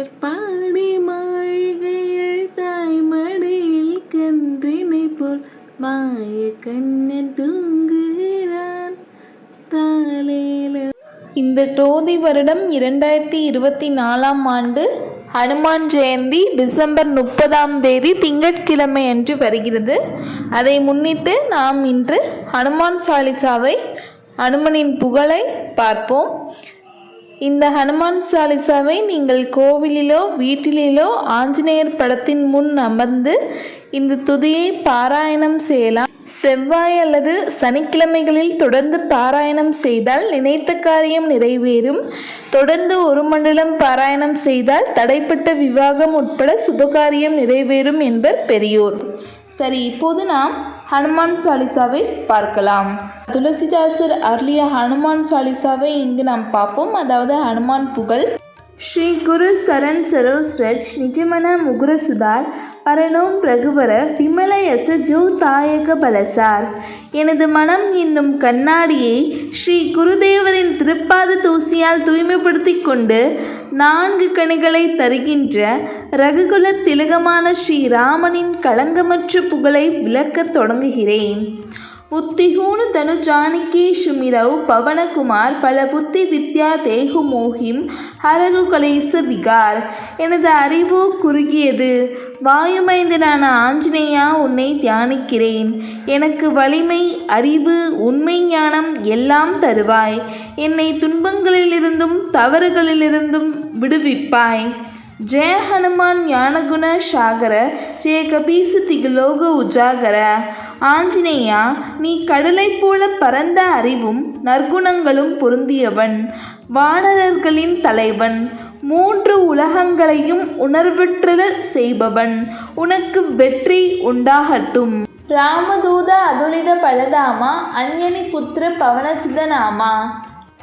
ஏற்பாடி மாளிகையில் தாய்மடியில் கன்றினை போல் மாய கண்ணன் தூங்குகிறான். தாலேல இந்த ஜோதி வருடம் இரண்டாயிரத்தி இருபத்தி நாலாம் ஆண்டு ஹனுமான் ஜெயந்தி டிசம்பர் முப்பதாம் தேதி திங்கட்கிழமை அன்று வருகிறது. அதை முன்னிட்டு நாம் இன்று ஹனுமான் சாலிசாவை ஹனுமனின் புகழை பார்ப்போம். இந்த ஹனுமான் சாலிசாவை நீங்கள் கோவிலிலோ வீட்டிலோ ஆஞ்சநேயர் படத்தின் முன் அமர்ந்து இந்த துதியை பாராயணம் செய்யலாம். செவ்வாய் அல்லது சனிக்கிழமைகளில் தொடர்ந்து பாராயணம் செய்தால் நினைத்த காரியம் நிறைவேறும். தொடர்ந்து ஒரு மண்டலம் பாராயணம் செய்தால் தடைப்பட்ட விவாகம் உட்பட சுபகாரியம் நிறைவேறும் என்பர் பெரியோர். சரி இப்போது நாம் ஹனுமான் சாலிசாவை பார்க்கலாம். துளசிதாசர் அருளிய ஹனுமான் சாலிசாவை இங்கு நாம் பார்ப்போம். அதாவது ஹனுமான் புகழ். ஸ்ரீ குரு சரண் சரோஸ்ரஜ் நிஜமன முகுர சுதார் பரனோம் பிரகுவர விமலயச ஜோதாயக ஜோ தாயக பலசார். எனது மனம் என்னும் கண்ணாடியை ஸ்ரீ குருதேவரின் திருப்பாத தூசியால் தூய்மைப்படுத்தி கொண்டு நான்கு கணிகளை தருகின்ற ரகுகுல திலகமான ஸ்ரீ ராமனின் களங்கமற்ற புகழை விளக்கத் தொடங்குகிறேன். உத்திகூணு தனு ஜானகி சுமிரவ் பவனகுமார் பல புத்தி வித்யா தேகு மோகிம் ஹரகு கலேச விகார் எனது அறிவு குறுகியது. வாயுமைந்தனான ஆஞ்சநேயா உன்னை தியானிக்கிறேன். எனக்கு வலிமை அறிவு உண்மை ஞானம் எல்லாம் தருவாய். என்னை துன்பங்களிலிருந்தும் தவறுகளிலிருந்தும் விடுவிப்பாய். ஜெய ஹனுமான் ஞானகுண சாகர ஜெய கபீச திகலோக உஜாகர. ஆஞ்சநேயா நீ கடலைப் போல பரந்த அறிவும் நற்குணங்களும் பொருந்தியவன். வானரர்களின் தலைவன் மூன்று உலகங்களையும் உணர்வுற்ற செய்பவன். உனக்கு வெற்றி உண்டாகட்டும். ராமதூத அதுலித பலதாமா அஞ்சனி புத்திர பவனசுதனாமா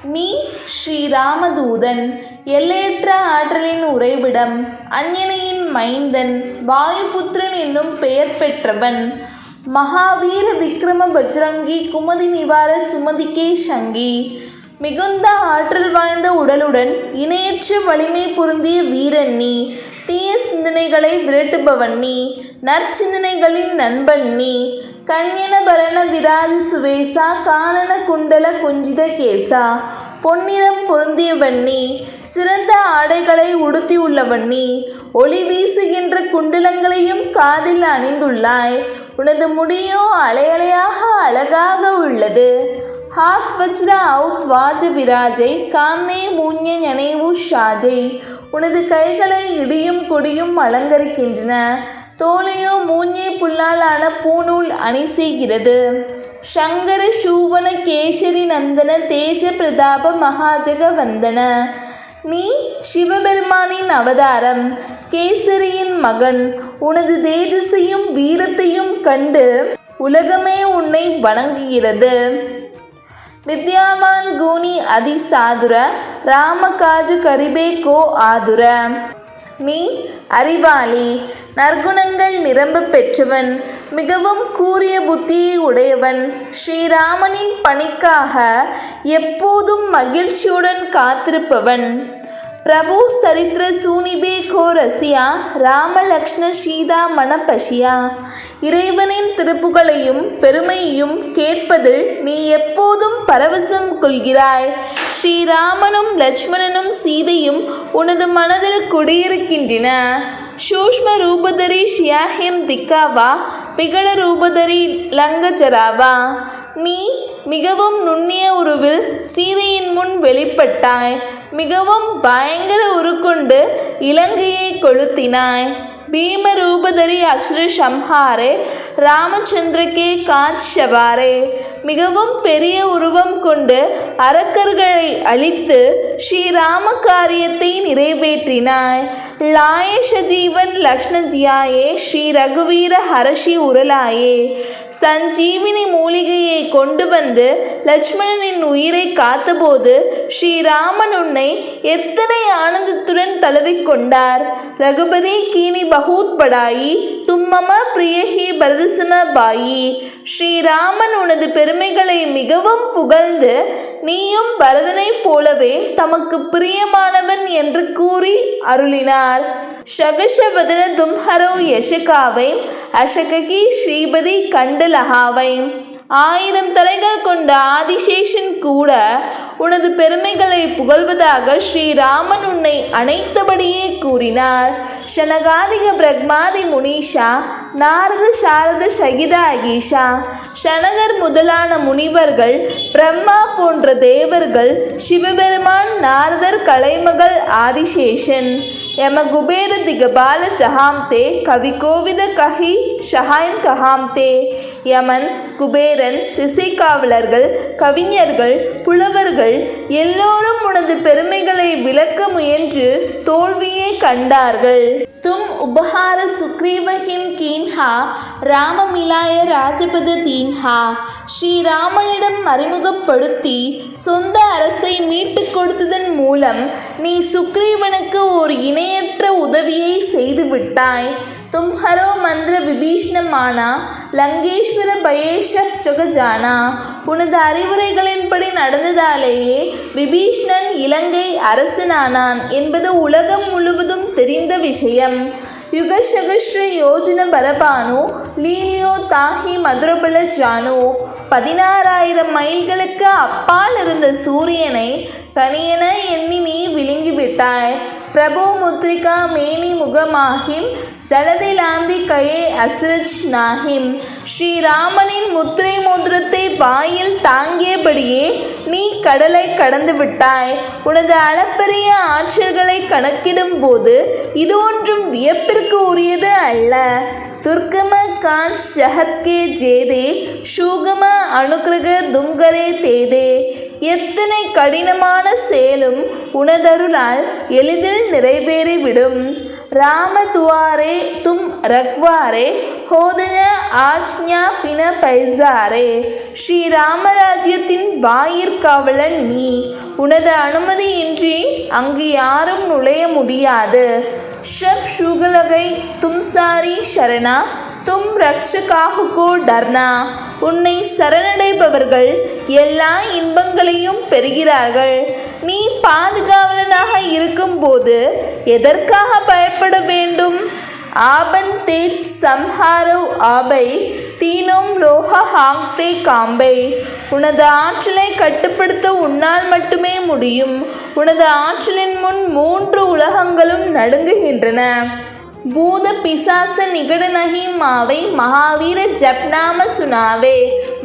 மீ. ஸ்ரீ ராமதூதன் எல்லையற்ற ஆற்றலின் உறைவிடம் அஞ்ஞனையின் மைந்தன் வாயுபுத்திரன் என்னும் பெயர் பெற்றவன். மகாவீர விக்ரம பஜ்ரங்கி குமதி நிவார சுமதிகே சங்கி மிகுந்த ஆற்றல் வாய்ந்த உடலுடன் இணையற்ற வலிமை பொருந்திய வீரன் நீ தீய சிந்தனைகளை விரட்டுபவன் நீ நற்சிந்தனைகளின் நண்பன் நீ கன்யனபரண விராஜ சுவேசா கானன குண்டல குஞ்சித கேசா பொன்னிறம் பொருந்தியவன் நீ சிறந்த ஆடைகளை உடுத்தியுள்ளவன் நீ ஒளி வீசுகின்ற குண்டலங்களையும் காதில் அணிந்துள்ளாய். உனது முடியோ அலையலையாக அழகாக உள்ளது. ஹாத் வஜ்ர அவுத் வாஜ விராஜை காந்தே மூஞ்ச நினைவு ஷாஜை. உனது கைகளை இடியும் கொடியும் அலங்கரிக்கின்றன. தோலையோ மூஞ்சை புல்லாலான பூநூல் அணி செய்கிறது. சங்கர சூவன கேசரி நந்தன தேஜ பிரதாப மகாஜக வந்தன. நீ சிவபெருமானின் அவதாரம். கேசரியின் மகன் உனது தேஜஸையும் வீரத்தையும் கண்டு உலகமே உன்னை வணங்குகிறது. வித்யாவான் கூனி அதி சாதுர ராமகாஜ கரிபே கோ ஆதுர. நீ அறிவாளி நற்குணங்கள் நிரம்ப பெற்றவன் மிகவும் கூரிய புத்தியை உடையவன். ஸ்ரீராமனின் பணிக்காக எப்போதும் மகிழ்ச்சியுடன் காத்திருப்பவன். பிரபு சரித்திர சூனிபே கோ ரசியா ராமலக்ஷ்ண சீதா மணபஷியா இறைவனின் திருப்புகளையும் பெருமையும் கேட்பதில் நீ எப்போதும் பரவசம் கொள்கிறாய். ஸ்ரீராமனும் லட்சுமணனும் சீதையும் உனது மனதில் குடியிருக்கின்றன. சூஷ்ம ரூபதரி ஷியாஹிம் திக்காவா பிகழ ரூபதரி லங்கஜராவா. நீ மிகவும் நுண்ணிய உருவில் சீதையின் முன் வெளிப்பட்டாய். மிகவும் பயங்கர உருக்கொண்டு இலங்கையை கொளுத்தினாய். பீமரூபதரி அசுர சம்ஹாரே ராமச்சந்திரகே காஞ்ச் மிகவும் பெரிய உருவம் கொண்டு அரக்கர்களை அழித்து ஸ்ரீராம காரியத்தை நிறைவேற்றினாய். லாய சஜீவன் லக்ஷ்ணஜியாயே ஸ்ரீ ரகுவீர ஹரஷி உரலாயே. சஞ்சீவினி மூலிகையை கொண்டு வந்து லட்சுமணனின் உயிரை காத்தபோது ஸ்ரீராமன் உன்னை எத்தனை ஆனந்தத்துடன் தழுவிக்கொண்டார் ரகுபதி கீனி பகூத் படாயி தும்மம பிரியஹி பரதசன பாயி. ஸ்ரீராமன் உனது பெருமைகளை மிகவும் புகழ்ந்து நீயும் பரதனைப் போலவே தமக்கு பிரியமானவன் என்று கூறி அருளினார். ஷகஷவதன தும்ஹரோ யசகாவை அஷககி ஸ்ரீபதி கண்டலஹாவை ஆயிரம் தலைகள் கொண்ட ஆதிசேஷன் கூட உனது பெருமைகளை புகழ்வதாக ஸ்ரீராமன் உன்னை அனைத்தபடியே கூறினார். ஷனகாதிக பிரக்மாதி முனீஷா நாரத சாரத சகித ஈஷா ஷனகர் முதலான முனிவர்கள் பிரம்மா போன்ற தேவர்கள் சிவபெருமான் நாரதர் கலைமகள் ஆதிசேஷன். எம குபேர திகபால ஜஹாம்தே கவி கோவித கஹி ஷஹாயம் கஹாம்தே. யமன் குபேரன் திசைக்காவலர்கள் கவிஞர்கள் புலவர்கள் எல்லோரும் உனது பெருமைகளை விளக்க முயன்று தோல்வியே கண்டார்கள். தும் உபஹார சுக்ரீவஹிம் கீன்ஹா ராமமிலாய ராஜபத தீன்ஹா. ஸ்ரீராமனிடம் அறிமுகப்படுத்தி சொந்த அரசை மீட்டுக் கொடுத்ததன் மூலம் நீ சுக்ரீவனுக்கு ஒரு இணையற்ற உதவியை செய்துவிட்டாய். தும்ஹரோ மந்திர விபீஷ்ணமானா லங்கேஸ்வர பயேஷ சொகஜானா உனது அறிவுரைகளின்படி நடந்ததாலேயே விபீஷ்ணன் இலங்கை அரசனானான் என்பது உலகம் முழுவதும் தெரிந்த விஷயம். யுகசகஸ்ர யோஜன பரபானு லீலியோ தாஹி மதுரபல ஜானு. பதினாறாயிரம் மைல்களுக்கு அப்பால் இருந்த சூரியனை கனியென எண்ணி நீ விழுங்கிவிட்டாய். பிரபு முத்ரிகா மேனி முகமாகிம் ஜலதிலாந்தி கயே அஸ்ரஜ் நாஹிம் ஸ்ரீராமனின் முத்திரை மோதிரத்தை வாயில் தாங்கியபடியே நீ கடலை கடந்து விட்டாய். உனது அளப்பரிய ஆற்றல்களை கணக்கிடும் போது இது ஒன்றும் வியப்பிற்கு உரியது அல்ல. துர்கம கான் ஷஹத்கே ஜேதே ஷூகம அனுகிரக தும்கரே தேதே. எத்தனை கடினமான செயலும் உனதருளால் எளிதில் நிறைவேறிவிடும். ராமதுவாரே தும் ரக்வாரே ஹோதன ஆஜ்ஞா பின பைசாரே. ஸ்ரீராமராஜ்யத்தின் வாயிற்காவலன் நீ உனது அனுமதியின்றி அங்கு யாரும் நுழைய முடியாது. ஷப் ஷுகலகை தும்சாரி ஷரணா தும் ரக்ஷகாஹுகோ டர்னா உன்னை சரணடைபவர்கள் எல்லா இன்பங்களையும் பெறுகிறார்கள். நீ பாதுகாவலனாக இருக்கும்போது எதற்காக பயப்பட வேண்டும்? ஆபன் தேஜ் சம்ஹாரோ ஆபை தீனோம் லோக ஹாங்தே காம்பை. உனது ஆற்றலை கட்டுப்படுத்த உன்னால் மட்டுமே முடியும். உனது ஆற்றலின் முன் மூன்று உலகங்களும் நடுங்குகின்றன. பூத பிசாச நிகடநகி மாவை மகாவீர ஜப்நாம சுனாவே.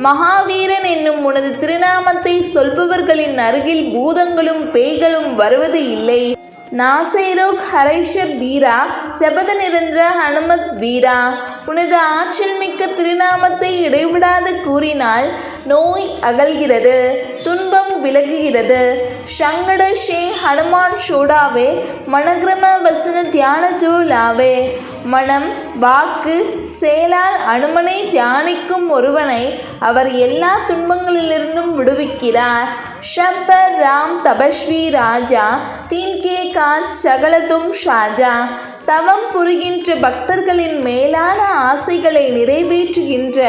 மகாவீரன் என்னும் உனது திருநாமத்தை சொல்பவர்களின் அருகில் பூதங்களும் பேய்களும் வருவது இல்லை. நாசைரோக் ஹரைஷ வீரா ஜபத நிரந்தர ஹனுமத் வீரா. உனது ஆற்றல் மிக்க திருநாமத்தை இடைவிடாது கூறினால் நோய் அகல்கிறது. துன்ப விலகுகிறது. சங்கட ஸ்ரீ ஹனுமான் சூடாவே மனக்கிரம வசன தியான ஜோலாவே மனம் வாக்கு செயலால் அனுமனை தியானிக்கும் ஒருவனை அவர் எல்லா துன்பங்களிலிருந்தும் விடுவிக்கிறார். ஷப்பர் ராம் தபஸ்வி ராஜா தீன்கே காத் சகலதும் ஷாஜா. தவம் புரிகின்ற பக்தர்களின் மேலான ஆசைகளை நிறைவேற்றுகின்ற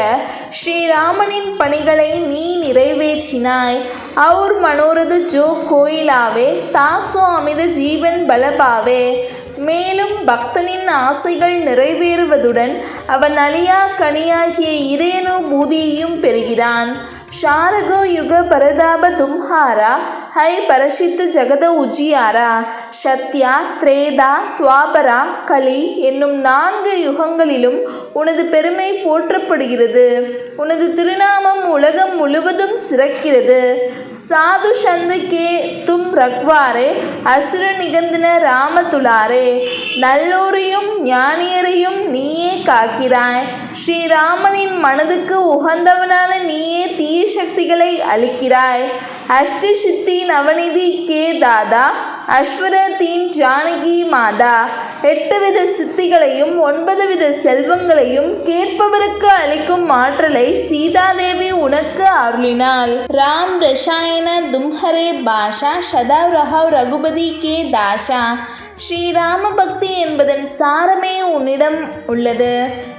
ஸ்ரீராமனின் பணிகளை நீ நிறைவேற்றினாய். அவுர் மனோரத ஜோ கோயிலாவே தாசோ அமித ஜீவன் பலபாவே. மேலும் பக்தனின் ஆசைகள் நிறைவேறுவதுடன் அவன் அழியா கனியாகிய இதயனுபூதியையும் பெறுகிறான். ஷாரகோ யுக பரதாப தும்ஹாரா ஹை பரஷித்த ஜெகத உஜியாரா சத்யா திரேதா துவாபரா கலி என்னும் நான்கு யுகங்களிலும் உனது பெருமை போற்றப்படுகிறது. உனது திருநாமம் உலகம் முழுவதும் சிறக்கிறது. சாது சந்தகே தும் ரக்வாரே அசுர நிகந்தன ராமதுலாரே நல்லோரையும் ஞானியரையும் நீயே காக்கிறாய். ஸ்ரீராமனின் மனதுக்கு உகந்தவனான நீயே தீய சக்திகளை அளிக்கிறாய். அஷ்டசித்தி நவநிதி கே தாதா அஸ்வரத்தின் ஜானகி மாதா. எட்டு வித சித்திகளையும் ஒன்பது வித செல்வங்களையும் கேட்பவருக்கு அளிக்கும் ஆற்றலை சீதாதேவி உனக்கு அருளினாள். ராம் ரசாயன தும்ஹரே பாஷா சதா ரஹவ் ரகுபதி கே தாஷா. ஸ்ரீராம பக்தி என்பதன் சாரமே உன்னிடம் உள்ளது.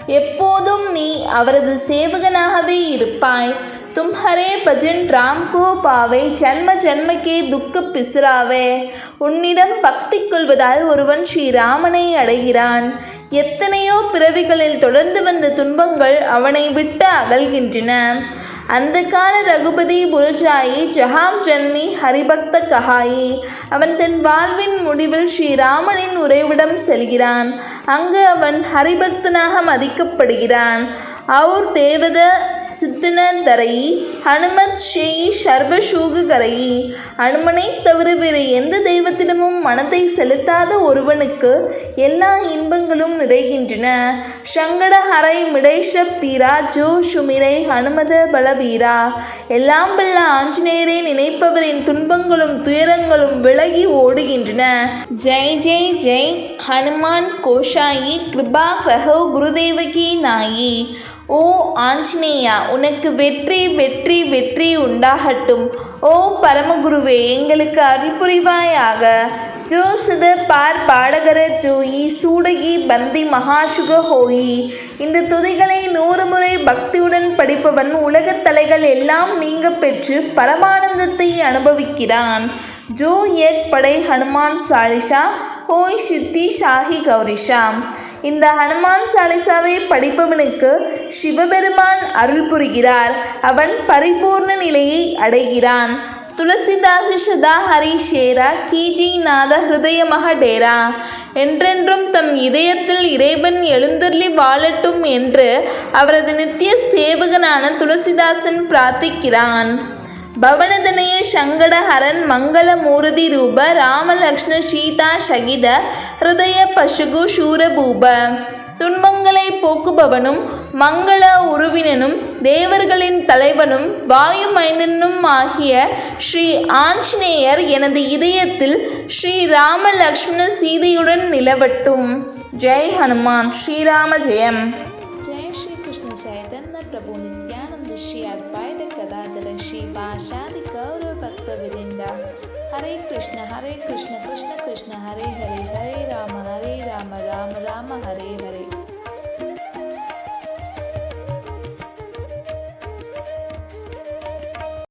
எப்போதும் நீ அவரது சேவகனாகவே இருப்பாய். தும்ஹரே பஜன் ராம்கோ பாவை ஜன்ம ஜன்மக்கே துக்க பிசுராவே உன்னிடம் பக்தி கொள்வதால் ஒருவன் ஸ்ரீராமனை அடைகிறான். எத்தனையோ பிறவிகளில் தொடர்ந்து வந்த துன்பங்கள் அவனை விட்டு அகல்கின்றன. அந்த கால ரகுபதி புருஜாயி ஜஹாம் ஜன்மி ஹரிபக்த கஹாயி அவன் தன் வாழ்வின் முடிவில் ஸ்ரீராமனின் உறைவிடம் செல்கிறான். அங்கு அவன் ஹரிபக்தனாக மதிக்கப்படுகிறான். அவுர் தேவத சித்தினந்தரை ஹனுமத் ஷேயி சர்வசூகு கரையி அனுமனை தவிர வேறு எந்த தெய்வத்திடமும் மனத்தை செலுத்தாத ஒருவனுக்கு எல்லா இன்பங்களும் நிறைகின்றன. சங்கடஹரை மிடைஷப் தீரா ஜோ சுமிரை ஹனுமத பலவீரா. எல்லாம் வல்ல ஆஞ்சநேயரை நினைப்பவரின் துன்பங்களும் துயரங்களும் விலகி ஓடுகின்றன. ஜெய் ஜெய் ஜெய். ஹனுமான் கோஷாயி கிருபா கிரஹோ குருதேவகி நாயி. ஓ ஆஞ்சநேயா உனக்கு வெற்றி வெற்றி வெற்றி உண்டாகட்டும். ஓ பரமகுருவே எங்களுக்கு அறிபுரிவாயாக. ஜோ சுத பார் பாடகர ஜோயி சூடகி பந்தி மகாசுக ஹோயி. இந்த துதிகளை நூறு முறை பக்தியுடன் படிப்பவன் உலகத் தலைகள் எல்லாம் நீங்க பெற்று பரமானந்தத்தை அனுபவிக்கிறான். ஜோ ஏக் படை ஹனுமான் சாலிஷா ஹோய் சித்தி ஷாஹி கௌரிஷா. இந்த ஹனுமான் சாலிசாவை படிப்பவனுக்கு சிவபெருமான் அருள் புரிகிறார். அவன் பரிபூர்ண நிலையை அடைகிறான். துளசிதாச சதா ஹரி ஷேரா கீஜி நாத ஹிருதயமக டேரா என்றென்றும் தம் இதயத்தில் இறைவன் எழுந்தருளி வாழட்டும் என்று அவரது நித்திய சேவகனான துளசிதாசன் பிரார்த்திக்கிறான். பவனதனய சங்கடஹரன் மங்கள மூர்த்தி ரூப ராமலக்ஷ்ண சீதா சகித ஹிருதய பசுகு சூரபூப. துன்பங்களை போக்குபவனும் மங்கள உருவினனும் தேவர்களின் தலைவனும் வாயு மைந்தனும் ஆகிய ஸ்ரீ ஆஞ்சநேயர் எனது இதயத்தில் ஸ்ரீ ராம லக்ஷ்மண சீதையுடன் நிலவட்டும். ஜெய் ஹனுமான். ஸ்ரீராம ஜெயம். ராம ராம ராம ஹரே ஹரே